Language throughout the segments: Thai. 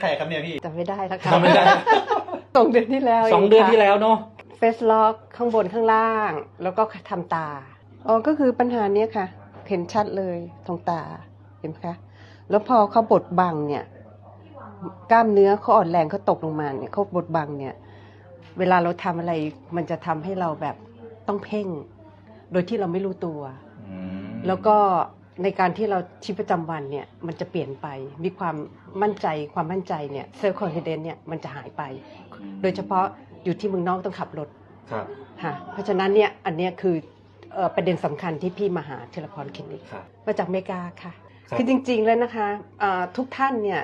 ใครครับเนี่ยพี่จำไม่ได้แล้วค่ะจำไม่ได้สองเดือนที่แล้วสองเดือนที่แล้วเนาะเฟสล็อกข้างบนข้างล่าง แล้วก็ทำตาอ๋อก็คือปัญหาเนี้ยค่ะ เห็นชัดเลยตรงตาเห็นไหมคะ แล้วพอเขาบดบังเนี่ยกล้ามเนื้อเขาอ่อนแรงเขาตกลงมาเนี่ยเขาบดบังเนี่ย เวลาเราทำอะไรมันจะทำให้เราแบบต้องเพ่ง โดยที่เราไม่รู้ตัวอืมแล้วก็ ในการที่เราชีวิตประจำวันเนี่ยมันจะเปลี่ยนไป มีความมั่นใจความมั่นใจเนี่ยเซลล์คอนฟิเดนเนี่ยมันจะหายไป โดยเฉพาะอยู่ที่เมืองนอกต้องขับรถครับค่ะเพราะฉะนั้นเนี่ยอันเนี้ยคือเอ่อประเด็นสำคัญที่พี่มาหาเทเลพรคลินิกครับ มาจากอเมริกาค่ะ ครับ คือจริงๆแล้วนะคะเอ่อทุกท่านเนี่ย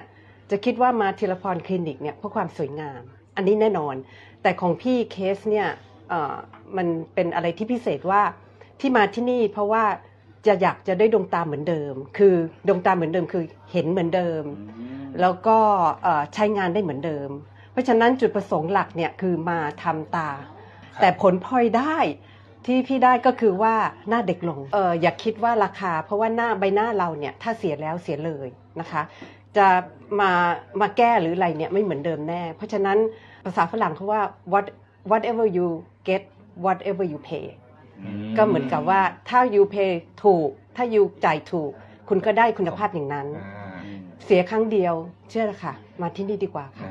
จะคิดว่ามาเทเลพรคลินิกเนี่ยเพื่อความสวยงาม อันนี้แน่นอน แต่ของพี่เคสเนี่ยเอ่อมันเป็นอะไรที่พิเศษว่าที่มาที่นี่เพราะว่า จะอยากจะได้ดวงตาเหมือนเดิม คือดวงตาเหมือนเดิมคือเห็นเหมือนเดิมอืมแล้วก็เอ่อใช้งานได้เหมือนเดิม เพราะฉะนั้นจุดประสงค์หลักเนี่ยคือมาทำตา แต่ผลพลอยได้ที่พี่ได้ก็คือว่าหน้าเด็กลงเอออย่าคิดว่าราคา เพราะว่าหน้าใบหน้าเราเนี่ยถ้าเสียแล้วเสียเลยนะคะ จะมามาแก้หรืออะไรเนี่ยไม่เหมือนเดิมแน่ เพราะฉะนั้นภาษาฝรั่งเขาว่า what whatever you get whatever you pay ก็เหมือนกับว่าถ้า you pay ถูก ถ้า you จ่ายถูก คุณก็ได้คุณภาพอย่างนั้นอ่าเสียครั้งเดียวเชื่อละค่ะ มาที่นี่ดีกว่าค่ะ